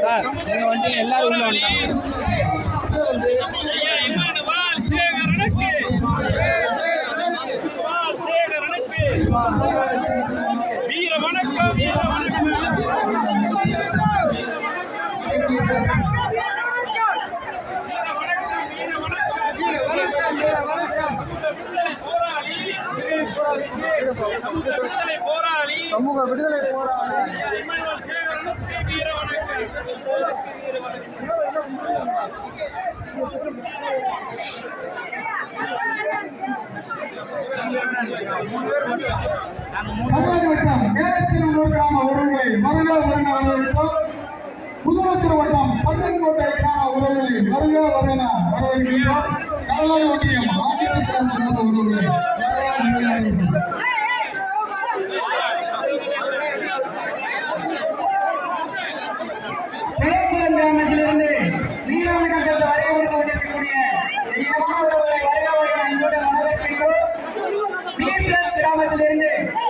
Sir நீங்கள் வந்து எல்லாரும் உள்ள சமூக விடுதலை போராளி. வட்டம் மேலச்சேரி கிராம உறவுகளை வருக வருண வரவேற்போம். புதுவச்சூர் வட்டம் பட்டன்கோட்டை கிராம உறவுகளை வருக வருண வரவேற்கின்றோம். கடலாடி ஒன்றியம் ஆட்சி சித்தாந்த உறவுகளை வரலாறு ఏం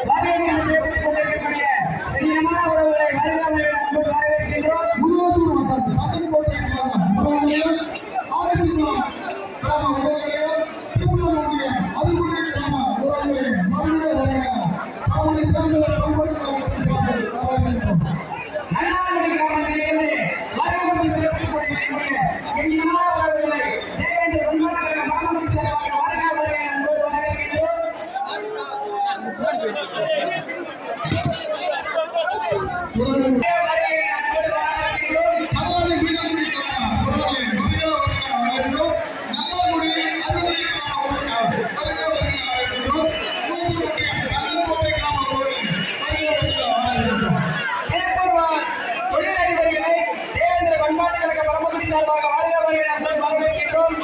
கட்சியின் சார்பாக வாழ்க வருகிற சொல்லி வரவேற்கின்றோம்.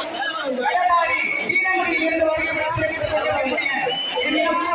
கடலாடி வீரங்குடியில் இருந்து வருகிற இந்நிலமான